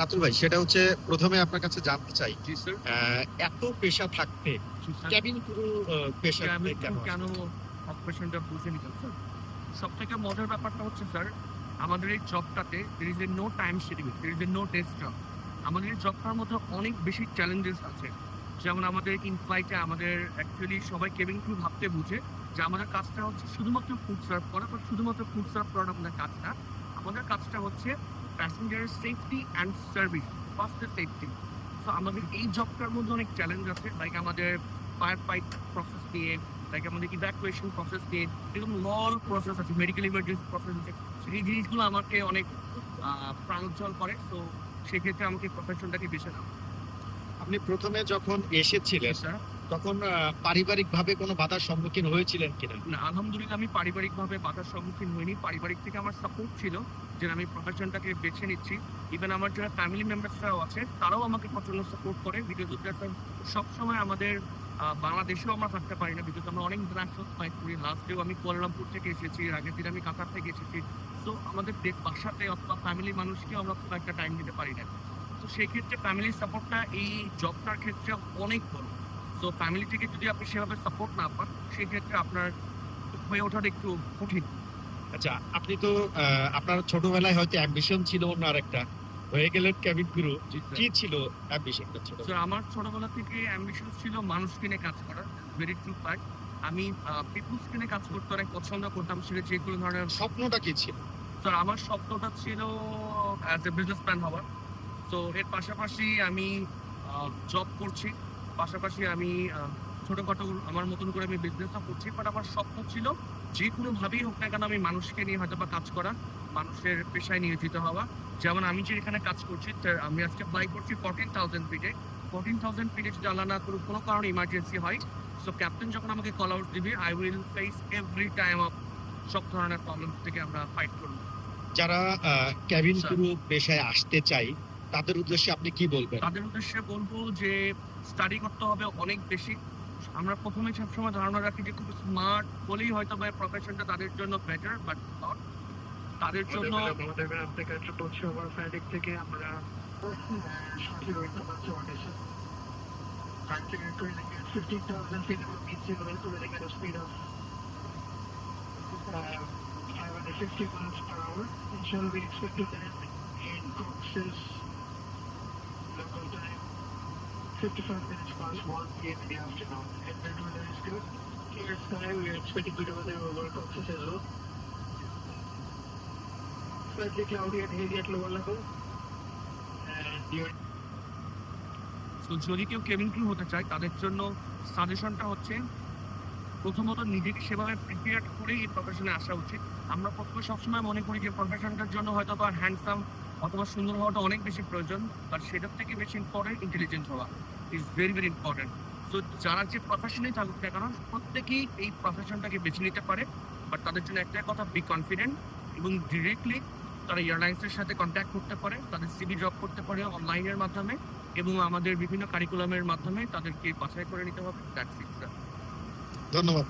রাতুল ভাই সেটা হচ্ছে প্রথমে আপনার কাছে জানতে চাই এত পেশা থাকতে কেবিন ক্রু পেশা কেন অকুপেশনটা বুঝে নিতাম স্যার। সব থেকে মজার ব্যাপারটা হচ্ছে স্যার আমাদের এই জবটাতে there is a no time schedule there is a no test job আমাদের এই জবটার মধ্যে অনেক বেশি চ্যালেঞ্জেস আছে। যেমন আমাদের ইন ফ্লাইটে আমাদের অ্যাকচুয়ালি সবাই কেবিন ক্রু ভাবতে বুঝে যে আমাদের কাজটা হচ্ছে শুধুমাত্র ফুড সার্ভ করা বা শুধুমাত্র ফুড সার্ভ করাটা আমাদের কাজ না আমাদের কাজটা হচ্ছে প্যাসেঞ্জারের safety and service first safety so আমাদের এই জবটার মধ্যে অনেক চ্যালেঞ্জ আছে লাইক আমাদের ফায়ার ফাইট প্রসেস দিয়ে লাইক আমাদের ইভ্যাকুয়েশন প্রসেস দিয়ে এরকম লল প্রসেস আছে মেডিকেল ইমার্জেন্সি প্রসেস আছে। সেই জিনিসগুলো আমাকে অনেক প্রাণোজ্জ্বল করে সো সেক্ষেত্রে আমাকে প্রফেশনটাকে বেছে নেওয়া। আপনি প্রথমে যখন এসেছিলেন স্যার তখন পারিবারিক ভাবে কোনো বাধার সম্মুখীন হয়েছিলেন কিনা? না, আলহামদুলিল্লাহ আমি পারিবারিকভাবে বাধার সম্মুখীন হইনি। পারিবারিক থেকে আমার সাপোর্ট ছিল যে আমি প্রফেশনটাকে বেছে নিচ্ছি। ইভেন আমার যারা ফ্যামিলি মেম্বার্সরাও আছে, তারাও আমাকে প্রচণ্ড সাপোর্ট করে বিকজ সবসময় আমাদের বাংলাদেশেও আমরা থাকতে পারি না বিকজ আমরা অনেক ইন্টারন্যাশনাল ফ্লাইট করি। লাস্টেও আমি কুয়ালালামপুর থেকে এসেছি আগের দিন আমি কাতার থেকে এসেছি। তো আমাদের বাসাতে অথবা ফ্যামিলি মানুষকে আমরা খুব একটা টাইম দিতে পারি না। তো সেই ক্ষেত্রে ফ্যামিলির সাপোর্টটা এই জবটার ক্ষেত্রে অনেক বড়। তো ফ্যামিলি থেকে যদি আপনি সেভাবে সাপোর্ট না পান সেই ক্ষেত্রে আপনার হয়ে ওঠাটা একটু কঠিন। আচ্ছা আপনি তো আপনার ছোটবেলায় হয়তো অ্যাম্বিশন ছিল অন্য আরেকটা। হয়ে গেলেন ক্যাবিন ক্রু কি ছিল অ্যাম্বিশনটা ছোট আমার ছোটবেলা থেকে অ্যাম্বিশন ছিল মানুষ কিনে কাজ করার ভেরি ট্রু ফ্যাক্ট আমি পিপুলস কিনে কাজ করতে অনেক পছন্দ করতাম সেটা যে কোনো ধরনের স্বপ্নটা কি ছিল? স্যার আমার স্বপ্নটা ছিল অ্যাজ এ বিজনেসম্যান হওয়ার তো এর পাশাপাশি আমি জব করছি। পাশাপাশি আমি ছোটখাটো আমার মতন করে আমি বিজনেসও করছি বাট আমার স্বপ্ন ছিল যে কোনোভাবেই হোক না কেন আমি মানুষকে নিয়ে হয়তো বা কাজ করা মানুষের পেশায় নিয়োজিত হওয়া। যেমন আমি যে এখানে কাজ করছি আমি আজকে ফ্লাই করছি ফোরটিন থাউজেন্ড ফিটে ফোরটিন থাউজেন্ড ফিটে যদি আল্লাহ না করুক কোনো কারণে ইমার্জেন্সি হয় সো ক্যাপ্টেন যখন আমাকে কল আউট দিবে I will face every time of সব ধরনের প্রবলেমস থেকে আমরা ফাইট করব। যারা ক্যাবিন আচ্ছা। ক্রু পেশায় আসতে চাই তাদের উদ্দেশ্যে আপনি কি বলবেন? তাদের উদ্দেশ্যে বলব যে স্টাডি করতে হবে অনেক বেশি। আমরা প্রথমে সবসময় ধারণা রাখি যে খুব স্মার্ট বলেই হয়তো বা প্রফেশনটা তাদের জন্য বেটার বাট তাদের জন্য আমাদের গ্রাম থেকে ট্রিপল ওভার থেকে আমরা সঠিক হইতে পারছি audition Factoring training at 15,000 feet above mean sea level, running at a speed of uh, 550 miles per hour. Inshallah, we expect to land in Cox's 55 minutes past 1 p.m. in the afternoon. And that weather is good. Clear sky, we are expecting good weather over Cox's as well. Slightly cloudy and hazy at lower level. And you're তো যদি কেউ cabin crew হতে চায় তাদের জন্য সাজেশনটা হচ্ছে প্রথমত নিজেকে সেভাবে প্রিপেয়ার করে এই প্রফেশনে আসা উচিত আমরা প্রথমে সবসময় মনে করি যে প্রফেশনটার জন্য হয়তো বা হ্যান্ডসাম অথবা সুন্দর হওয়াটা অনেক বেশি প্রয়োজন বাট সেটার থেকে বেশি ইম্পর্টেন্ট ইন্টেলিজেন্ট হওয়া ইজ ভেরি ভেরি ইম্পর্টেন্ট তো যারা যে প্রফেশনে থাকুক না কেন, প্রত্যেকেই এই প্রফেশনটাকে বেছে নিতে পারে বাট তাদের জন্য একটাই কথা বি কনফিডেন্ট এবং ডিরেক্টলি তারা এয়ারলাইন্সের সাথে কন্ট্যাক্ট করতে পারে, তাদের সিবি জব করতে পারে অনলাইনের মাধ্যমে এবং আমাদের বিভিন্ন কারিকুলামের মাধ্যমে তাদেরকে বাছাই করে নিতে হবে ধন্যবাদ।